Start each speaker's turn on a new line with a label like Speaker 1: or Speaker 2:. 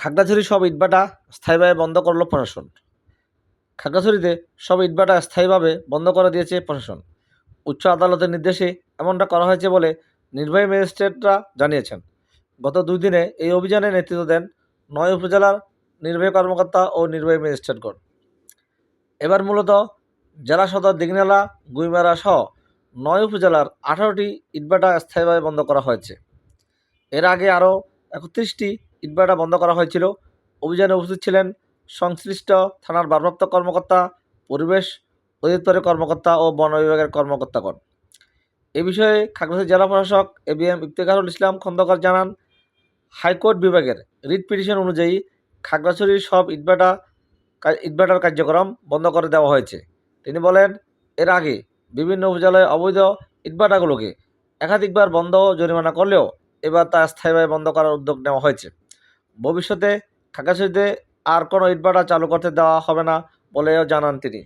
Speaker 1: খাগড়াছড়ি সব ইটভাটা স্থায়ীভাবে বন্ধ করল প্রশাসন। খাগড়াছড়িতে সব ইটভাটা স্থায়ীভাবে বন্ধ করে দিয়েছে প্রশাসন। উচ্চ আদালতের নির্দেশে এমনটা করা হয়েছে বলে নির্বাহী ম্যাজিস্ট্রেটরা জানিয়েছেন। গত দুই দিনে এই অভিযানে নেতৃত্ব দেন নয় উপজেলার নির্বাহী কর্মকর্তা ও নির্বাহী ম্যাজিস্ট্রেটগণ। এবার মূলত জেলা সদর দিঘনালা, গুইমারা সহ নয় উপজেলার আঠারোটি ইটভাটা স্থায়ীভাবে বন্ধ করা হয়েছে। এর আগে আরও একত্রিশটি ইটভাটা বন্ধ করা হয়েছিল। অভিযানে উপস্থিত ছিলেন সংশ্লিষ্ট থানার ভারপ্রাপ্ত কর্মকর্তা, পরিবেশ অধিদপ্তরের কর্মকর্তা ও বন বিভাগের কর্মকর্তাগণ। এ বিষয়ে খাগড়াছড়ি জেলা প্রশাসক A B M Iftekharul Islam Khandakar জানান, হাইকোর্ট বিভাগের রিট পিটিশন অনুযায়ী খাগড়াছড়ির সব ইটভাটা ইটভাটার কার্যক্রম বন্ধ করে দেওয়া হয়েছে। তিনি বলেন, এর আগে বিভিন্ন উপজেলায় অবৈধ ইটভাটাগুলোকে একাধিকবার বন্ধ জরিমানা করলেও এবার তা স্থায়ীভাবে বন্ধ করার উদ্যোগ নেওয়া হয়েছে। ভবিষ্যতে খাগড়াছড়িতে আর কোনো ইটভাটা চালু করতে দেওয়া হবে না বলেও জানান তিনি।